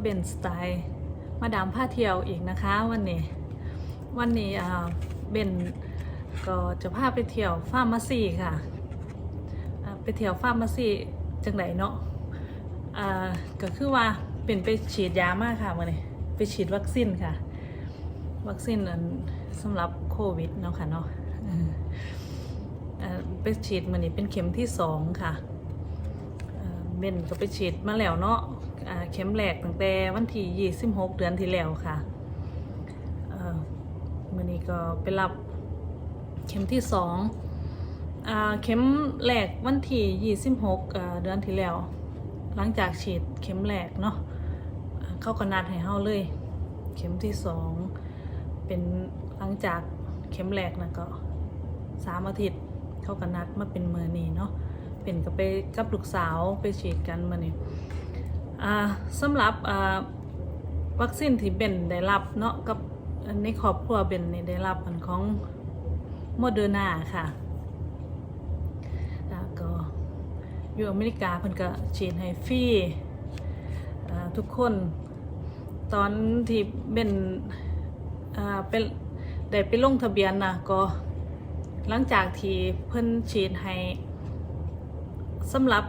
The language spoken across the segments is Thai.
เบนสไตล์มาดามผ้าเที่ยวอีกนะคะวันนี้ วันนี้อ่าเบนก็จะพาไปเที่ยวฟาร์มาซีค่ะ ไปเที่ยวฟาร์มาซีจังไหนเนาะอ่าก็คือว่าเป็นไปฉีดยามากค่ะวันนี้ไปฉีดวัคซีนค่ะ วัคซีนสำหรับโควิดเนาะค่ะเนาะไปฉีดมันนี้เป็นเข็มที่สองค่ะ เอ่นก็ไปฉีดมาแล้วเนาะเข็มแรกตั้งแต่วันที่ 26 เดือนที่แล้วค่ะเมื่อนี้ก็ไปรับเข็มที่สองเข็มแรกวันที่26เดือนที่แล้ว หลังจากฉีดเข็มแรกเนาะเข้าก็นัดให้เฮาเลย เข็มที่สองเป็นหลังจากเข็มแรกนะก็สามอาทิตย์เข้าก็นัดมาเป็นเมือนี้เนาะ เป็นก็ไปกับลูกสาวไปฉีดกันมาเนี่ยอ่าสำหรับอ่าวัคซีนที่เบนได้รับเนาะกับในครอบครัวเบนนี่ได้รับอันของโมเดอร์นาค่ะแล้วก็อยู่อเมริกาเพิ่นก็ฉีดให้ฟรีอ่าทุกคนตอนที่เบนอ่าเป็นได้ไปลงทะเบียนนะก็หลังจากที่เพิ่นฉีดให้ สำหรับ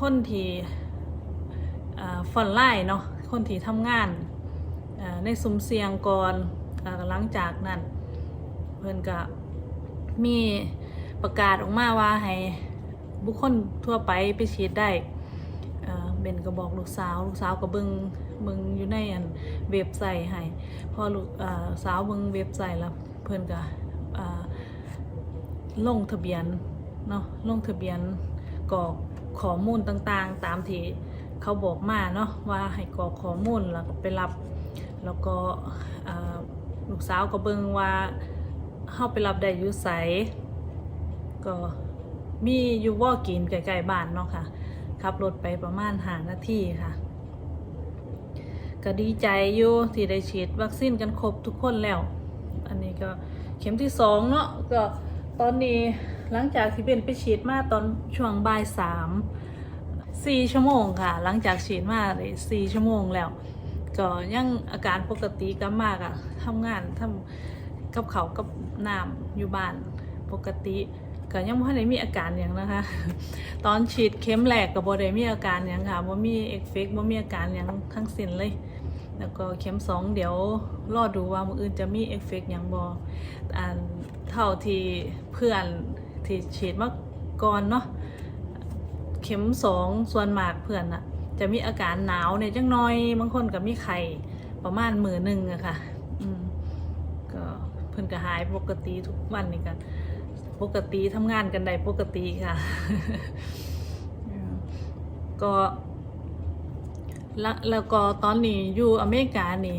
คนที่ฟอนไล่เนาะคนที่ทำงานในสุมเสียงก่อนหลังจากนั้น เพื่อนก็มีประกาศออกมาว่าให้บุคคลทั่วไปไปฉีดได้เบนก็บอกลูกสาวลูกสาวก็เบิงเบิงอยู่ในอันเว็บไซต์ให้พอลูกสาวเบิงเว็บไซต์แล้วเพื่อนก็อ่าลงทะเบียนเนาะลงทะเบียน กรอกข้อมูลต่างๆ ตามที่เขาบอกมาเนาะว่าให้กรอกข้อมูลแล้วก็ไปรับ แล้วก็ลูกสาวก็เบิ่งว่าเฮาไปรับได้อยู่ไสก็มีอยู่ว่ากินใกล้ๆบ้านเนาะค่ะขับรถไปประมาณหานาทีค่ะก็ดีใจอยู่ที่ได้ฉีดวัคซีนกันครบทุกคนแล้ว อันนี้ก็เข็มที่สองเนาะก็ตอนนี้ หลังจากที่เป็นไปฉีดมาตอนช่วงบ่ายสามสี่ชั่วโมงค่ะ หลังจากฉีดมาเลยสี่ชั่วโมงแล้ว ก็ยังอาการปกติกลับมากอะทำงานทำกับเขากับน้ำอยู่บ้านปกติก็ยังไม่ได้มีอาการอย่างนะคะ ตอนฉีดเข็มแรกก็บ่ได้มีอาการอย่างค่ะบ่ามีเอฟเฟกต์บ่ามีอาการอย่างทั้งสิ้นเลย แล้วก็เข็มสองเดี๋ยวรอดูว่ามืออื่นจะมีเอฟเฟกต์อย่างบออเท่าที่เพื่อน ที่ฉีดมาก่อนเนาะเข็มสองส่วนมากเพื่อนอะจะมีอาการหนาวเนี่ยจังน้อยบางคนก็มีไข่ประมาณมือหนึ่งอะค่ะอืมก็เพื่อนก็หายปกติทุกวันนี่กันปกติทำงานกันได้ปกติค่ะ ก็แล้วก็ตอนนี้อยู่อเมริกานี่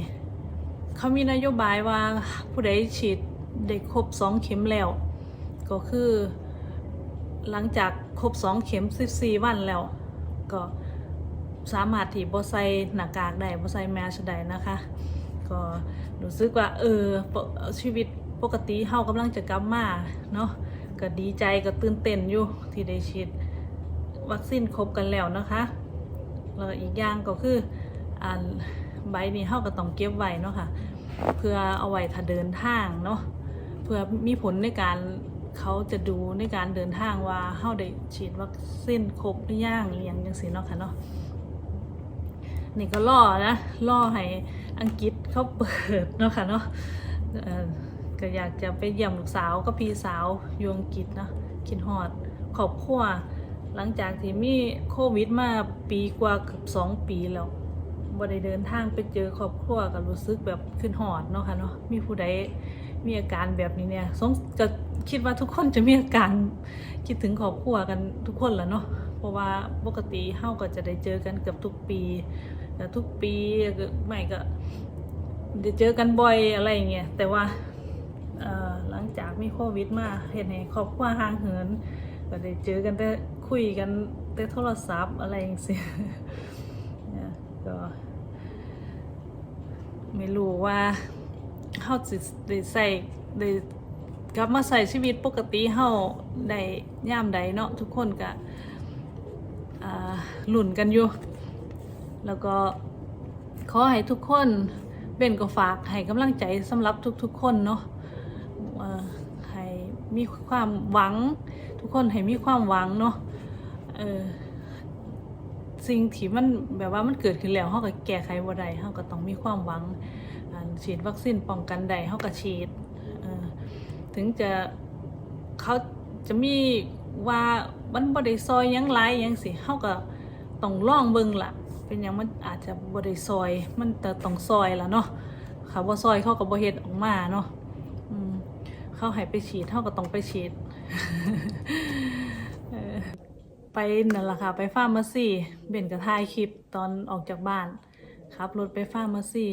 เขามีนโยบายว่าผู้ใดฉีดได้ครบสองเข็มแล้ว ก็คือ หลังจากครบสองเข็ม14วันแล้ว ก็สามารถที่บ่ใส่หน้ากากได้บ่ใส่แมสได้นะคะ ก็รู้สึกว่า เออชีวิตปกติเฮากำลังจะกลับมาเนาะก็ดีใจก็ตื่นเต้นอยู่ที่ได้ฉีดวัคซีนครบกันแล้วนะคะแล้วอีกอย่างก็คืออันใบนี้เฮาก็ต้องเก็บไว้เนาะค่ะเพื่อเอาไว้ถ้าเดินทางเนาะเพื่อมีผลในการ เขาจะดูในการเดินทางว่าเฮาได้ฉีดวัคซีนครบหรือยังอย่างจังซี่เนาะค่ะเนาะนี่ก็ล่อนะล่อให้อังกฤษเขาเปิดเนาะค่ะเนาะก็อยากจะไปเยี่ยมลูกสาวกับพี่สาวอยู่อังกฤษเนาะคิดฮอดครอบครัวหลังจากที่มีโควิดมาปีกว่าเกือบสองปีแล้วบ่ได้เดินทางไปเจอครอบครัวก็รู้สึกแบบขึ้นหอดเนาะค่ะเนาะมีผู้ใดมีอาการแบบนี้เนี่ยสงก็ คิดว่าทุกคนจะมีอาการคิดถึงครอบครัวกันทุกคนแหละเนาะเพราะว่าปกติเฮาก็จะได้เจอกันเกือบทุกปีแต่ทุกปีไม่ก็ได้เจอกันบ่อยอะไรอย่างเงี้ยแต่ว่าหลังจากมีโควิดมาเห็นให้ครอบครัวห่างเหินก็ได้เจอกันแต่คุยกันแต่โทรศัพท์อะไรอย่างเงี้ยเนี่ยก็ไม่รู้ว่าเขาจะได้ใส่ได้ กลับมาใส่ชีวิตปกติเขาได้ย่ามใดเนาะทุกคนก็อ่าลุ่นกันอยู่ แล้วก็ขอให้ทุกคนเบ่นก็ฝากให้กำลังใจสำหรับทุกๆคนเนาะให้มีความหวัง ทุกคนให้มีความหวังเนาะสิ่งที่มันแบบว่ามันเกิดขึ้นแล้วเฮาก็แก้ไขบ่ได้เฮาก็ต้องมีความหวังฉีดวัคซีนป้องกันได้เฮาก็ฉีด ถึงจะเขาจะมีว่ามันบ่ได้ซอยยังหลายหยังสิเฮาก็ต้องลองเบิ่งล่ะเป็นยังมันอาจจะบ่ได้ซอยมันแต่ต้องซอยล่ะเนาะค่ะบ่ซอยเขาก็บ่เฮ็ดออกมาเนาะเขาให้ไปฉีดเฮาก็ต้องไปฉีดไปนั่นแหละค่ะ ไปฟาร์มาซีเบนก็ถ่ายคลิปตอนออกจากบ้านครับรถไปฟาร์มาซี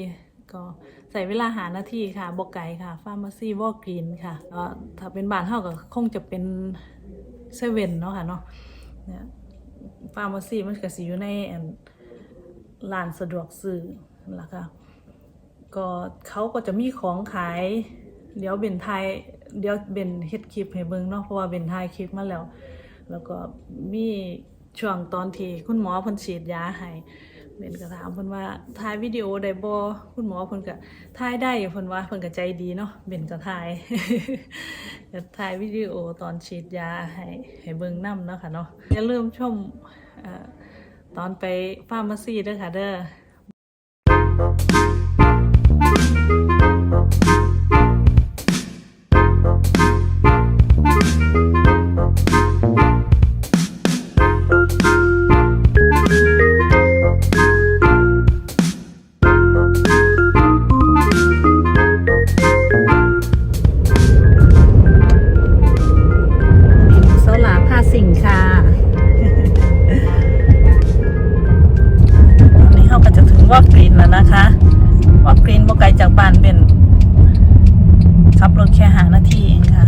ก็ ใส่เวลาหานาทีค่ะบกไก่ค่ะฟาร์มาซีวอกรีนค่ะถ้าเป็นบ้านเฮาก็คงจะเป็นเซเว่นเนาะค่ะเนาะเนี่ยฟาร์มาซีมันก็สิอยู่ในร้านสะดวกซื้อล่ะค่ะก็เขาก็จะมีของขาย เดี๋ยวเบนไทยเดี๋ยวเบนเฮ็ดคลิปให้เบิ่งเนาะเพราะว่าเบนไทยคลิปมาแล้ว แล้วก็มีช่วงตอนที่คุณหมอพิ่นฉีดยาให้ เบนก็ถามเพิ่นว่าถ่ายวิดีโอได้บ่คุณหมอเพิ่นก็ถ่ายได้เพิ่นว่าเพิ่นก็ใจดีเนาะเบนก็ถ่ายจะถ่ายวิดีโอตอนฉีดยาให้ให้เบิ่งนํเนาะค่ะเนาะอย่าลืมชมอตอนไปฟาร์มาซีเด้อค่ะเด้อ เป็นขับรถแค่หานาทีเองค่ะ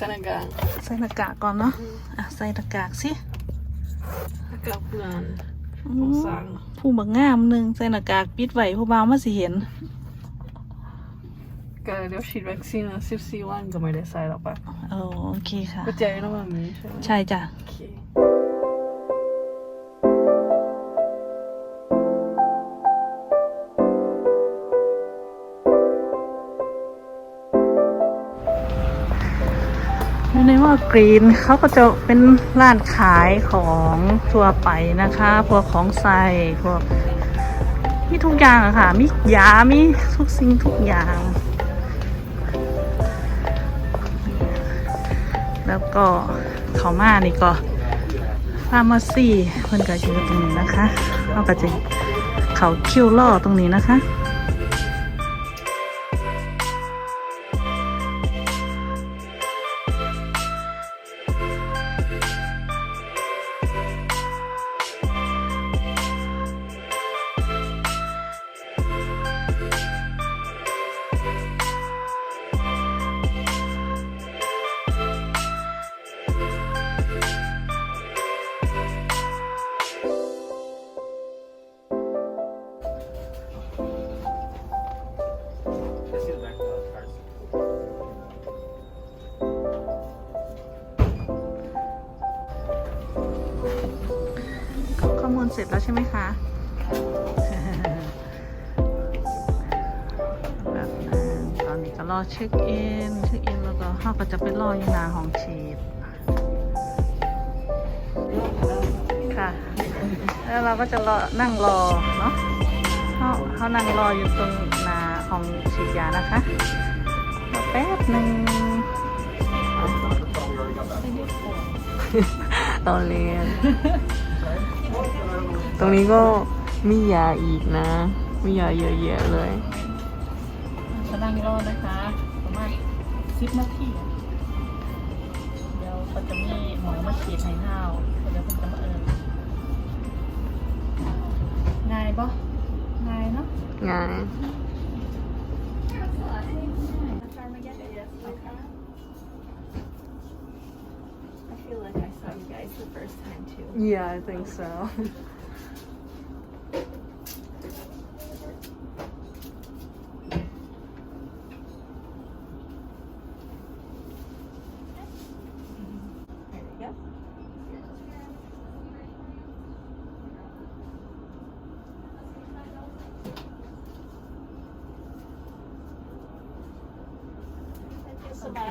Senegal. ใส่หน้ากากก่อนเนาะอะใส่หน้ากากสิ Kaplan. อื มสั่งผู้บักงามหนึ่งใส่หน้ากากปิดไว้ผู้บ่าวมาสิเห็น Cara, eu tive vacina 14วันก็ไม่ได้ใส่หรอกปะโอโอเคค่ะก็เจอแล้วมันมีใช่ไหมใช่จ้ะโอเค อยู่ในว่ากรีนเขาก็จะเป็นร้านขายของทั่วไปนะคะพวกของใส่พวกมีทุกอย่างอะค่ะ มียา มีทุกสิ่งทุกอย่าง แล้วก็เขามานี่ก็ฟาร์มาซีเพิ่นก็อยู่ตรงนี้นะคะเราก็จะเขาคิวล่อตรงนี้นะคะ ช่ไหมคะแบบนั้นตอนนี้ก็รอเช็คอิน เช็คอินแล้วก็เขาก็จะไปรออยู่หน้าห้องฉีดค่ะ แล้วเราก็จะรอนั่งรอเนาะเขาเขานั่งรออยู่ตรงหน้าห้องฉีดยานะคะรอแป๊บหนึ่งตอนเรียน ตรงนี้ก็มียาอีกนะ มียาเยอะแยะเลยจะนั่งรอนะคะประมาณสิบนาทีอะเดี๋ยวก็จะมีหมอมาฉีดให้ห้าวเดี๋ยวผมจะมาเอิญง่ายปะง่ายเนาะง่าย I feel like I saw you guys it's the first time too. Yeah, I think so.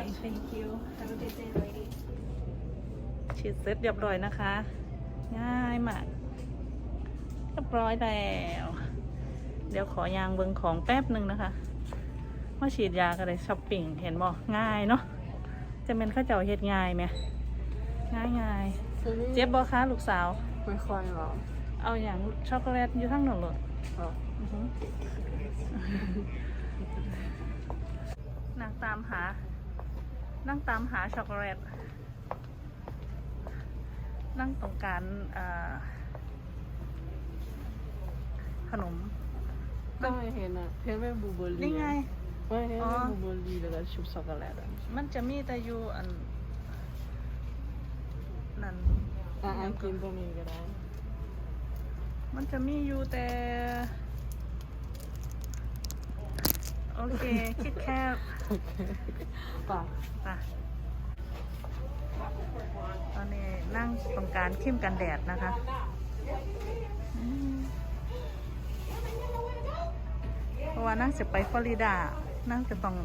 You so Okay, much. thank you Have a good day, lady. ฉีดเสร็จเรียบร้อยนะคะ ง่ายมาก เรียบร้อยแล้ว เดี๋ยวขอยางเบิงของแป๊บหนึ่งนะคะว่าฉีดยากันเลยช้อปปิ้งเห็นบ่ง่ายเนาะจะเป็นข้าวเจ้าเฮ็ดง่ายไหมง่ายง่ายๆเจ็บบ่คะลูกสาวไม่ค่อยหรอกเอาอย่างช็อกโกแลตอยู่ทั้งหนเลยอ๋ออือหือนั่งตามหา นั่งตามหาช็อกโกแลต นั่งตรงกลารอ่าขนม ก็ไม่เห็นอะเห็นเป็นบลูเบอร์รี่นี่ไงไม่เห็นอ๋อเป็นบลูเบอร์รี่แล้วก็ชุบช็อกโกแลตอะมันจะมีแต่อยู่อันนั่นอะอันกินตรงนี้ก็ได้ มันจะมีอยู่แต่ โอเค คิดแค่โอเคป่ะอะตอนนี้นั่งตรงกลารเข้มกันแดดนะคะอืมเพราะว่านั่งจะไปฟลอริดา นั่งจะต้อง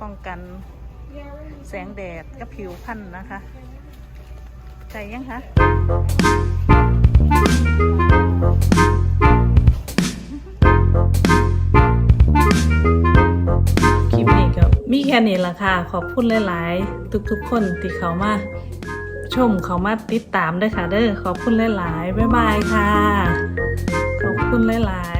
ป้องกันแสงแดดกับผิวพรรณนะคะ ใจยังคะ มีแค่นี้ละค่ะ ขอบคุณหลาย ๆ ทุก ๆ คนที่เขามาชมเขามาติดตามด้วยค่ะ เด้อขอบคุณหลาย ๆ บ๊ายบายค่ะ ขอบคุณหลาย ๆ